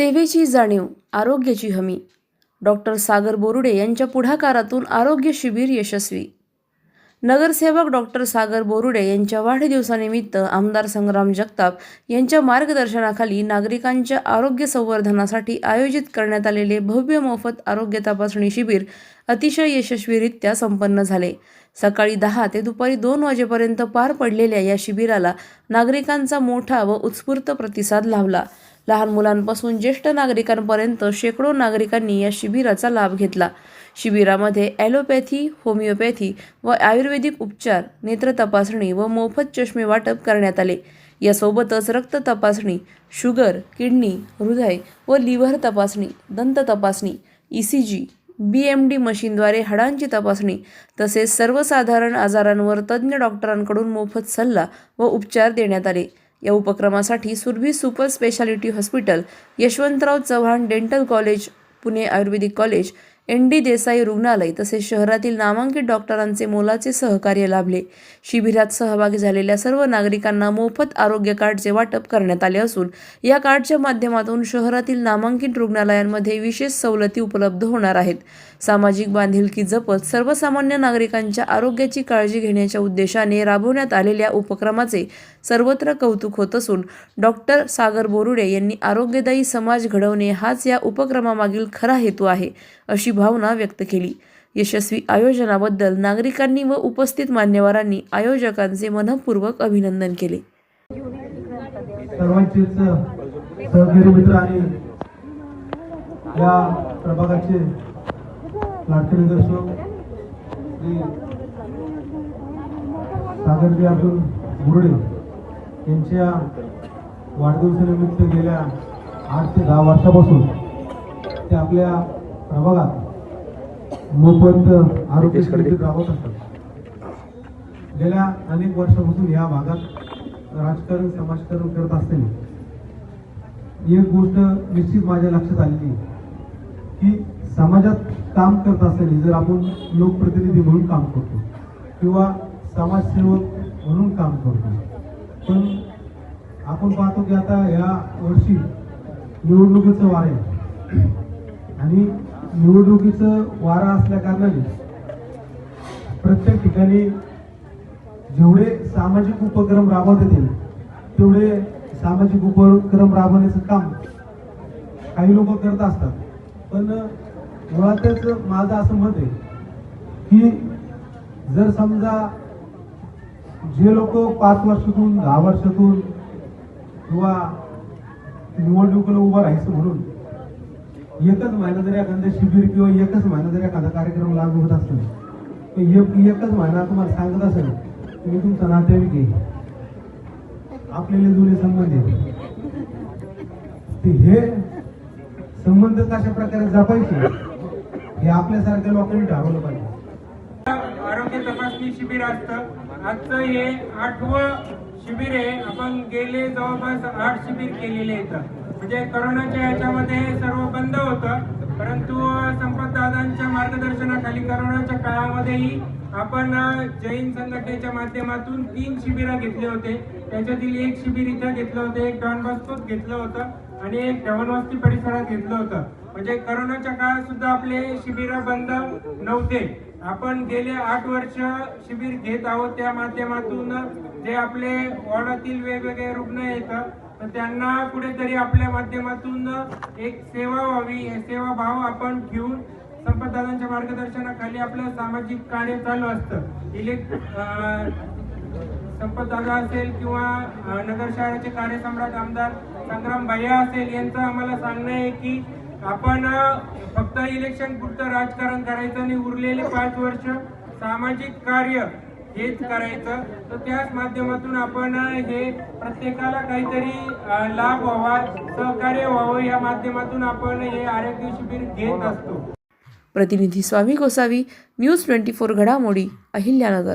सेवेची जाणीव आरोग्याची हमी. डॉक्टर सागर बोरुडे यांच्या पुढाकारातून आरोग्य शिबिर यशस्वी. नगरसेवक डॉक्टर सागर बोरुडे यांच्या वाढदिवसानिमित्त आमदार संग्राम जगताप यांच्या मार्गदर्शनाखाली नागरिकांच्या आरोग्य संवर्धनासाठी आयोजित करण्यात आलेले भव्य मोफत आरोग्य तपासणी शिबिर अतिशय यशस्वीरित्या संपन्न झाले. सकाळी दहा ते दुपारी दोन वाजेपर्यंत पार पडलेल्या या शिबिराला नागरिकांचा मोठा व उत्स्फूर्त प्रतिसाद लाभला. लहान मुलांपासून ज्येष्ठ नागरिकांपर्यंत शेकडो नागरिकांनी या शिबिराचा लाभ घेतला. शिबिरामध्ये ॲलोपॅथी होमिओपॅथी व आयुर्वेदिक उपचार नेत्र तपासणी व मोफत चष्मे वाटप करण्यात आले. यासोबतच रक्त तपासणी शुगर किडनी हृदय व लिव्हर तपासणी दंत तपासणी E C G B M D मशीनद्वारे हाडांची तपासणी तसेच सर्वसाधारण आजारांवर तज्ज्ञ डॉक्टरांकडून मोफत सल्ला व उपचार देण्यात आले. या उपक्रमासाठी Surabhi super speciality hospital Yashwantrao Chavan dental college Pune Ayurvedic college N D Desai रुग्णालय तसेच शहरातील नामांकित डॉक्टरांचे मोलाचे सहकार्य लाभले. शिबिरात सहभागी झालेल्या सर्व नागरिकांना मोफत आरोग्य कार्डचे वाटप करण्यात आले असून या कार्डच्या माध्यमातून शहरातील नामांकित रुग्णालयांमध्ये विशेष सवलती उपलब्ध होणार आहेत. सामाजिक बांधिलकी जपत सर्वसामान्य नागरिकांच्या आरोग्याची काळजी घेण्याच्या उद्देशाने राबवण्यात आलेल्या उपक्रमाचे सर्वत्र कौतुक होत असून डॉक्टर सागर बोरुडे यांनी आरोग्यदायी समाज घडवणे हाच या उपक्रमामागील खरा हेतू आहे अशी भावना व्यक्त केली. यशस्वी आयोजनाबद्दल नागरिकांनी व उपस्थित मान्यवरांनी आयोजकांचे मनपूर्वक अभिनंदन केले. सर्वांचेच सहकारी मित्र आणि या प्रभागाचे लाडके श्री सागरजी अर्जुन यांच्या वाढदिवसानिमित्त गेल्या आठ ते दहा वर्षापासून ते आपल्या प्रभागात मोफत आरोग्य राबवत असतात. गेल्या अनेक वर्षापासून या भागात राजकारण समाजकारण करत असताना एक गोष्ट निश्चित माझ्या लक्षात आलेली की समाजात काम करत असताना जर आपण लोकप्रतिनिधी म्हणून काम करतो किंवा समाजसेवक म्हणून काम करतो पण आपण पाहतो की आता या वर्षी निवडणुकीचं वार आहे. आणि निवडणुकीचं वारा असल्या कारणाने प्रत्येक ठिकाणी जेवढे सामाजिक उपक्रम राबवता येतील तेवढे सामाजिक उपक्रम राबवण्याचं काम काही लोक करत असतात. पण मुळातच माझं असं मत आहे की जर समजा जे लोक पाच वर्षातून दहा वर्षातून किंवा निवडणुकीला उभं राहायचं म्हणून एकच महिना जरी एखाद्या शिबिर किंवा एकच महिना जरी एखादा कार्यक्रम लागू होत असेल तर एक एकच महिना तुम्हाला सांगत असेल मी तुमचा नातेवाईक आहे. आपल्याला जुने संबंध आहे ते हे संबंध कशा प्रकारे जपायचे हे आपल्यासारख्या लोकांनी ठरवलं पाहिजे. आरोग्य तपासणी शिबिर असतं. आजचं हे आठवं शिबिर आहे. आपण गेले जवळपास आठ शिबिर केलेले आहेत. म्हणजे करोनाच्या याच्यामध्ये हे सर्व बंद होतं. परंतु संपत दादांच्या मार्गदर्शनाखाली करोनाच्या काळामध्येही आपण जैन संघटनेच्या माध्यमातून तीन शिबिरं घेतले होते. त्याच्यातील एक शिबिर इथं घेतलं होतं एक डॉन बॉस्कोत घेतलं होतं आणि एक धवनवस्ती परिसरात घेतलं होतं. म्हणजे करोनाच्या काळात सुद्धा आपले शिबिरं बंद नव्हते. आपण गेले आठ वर्ष शिबिर घेत आहोत. त्या माध्यमातून जे आपले वॉर्डातील वेगवेगळे रुग्ण येतात तर त्यांना कुठेतरी आपल्या माध्यमातून एक सेवा व्हावी. सेवाभाव सेवा भाव आपण घेऊन संपतदादांच्या मार्गदर्शनाखाली आपलं सामाजिक कार्य चालू असतं. इलेक्ट संपतदादा असेल किंवा नगर शहराचे कार्यसम्राट आमदार संग्राम भैया असेल यांचं आम्हाला सांगणं आहे की आपण फक्त इलेक्शन पुरतं राजकारण करायचं आणि उरलेले पाच वर्ष सामाजिक कार्य हेच करायचं. तर त्याच माध्यमातून आपण हे प्रत्येकाला काहीतरी लाभ व्हावा सहकार्य व्हावं या माध्यमातून आपण हे आरोग्य शिबिर घेत असतो. प्रतिनिधी Swami Gosavi news twenty four घडामोडी अहिल्यानगर.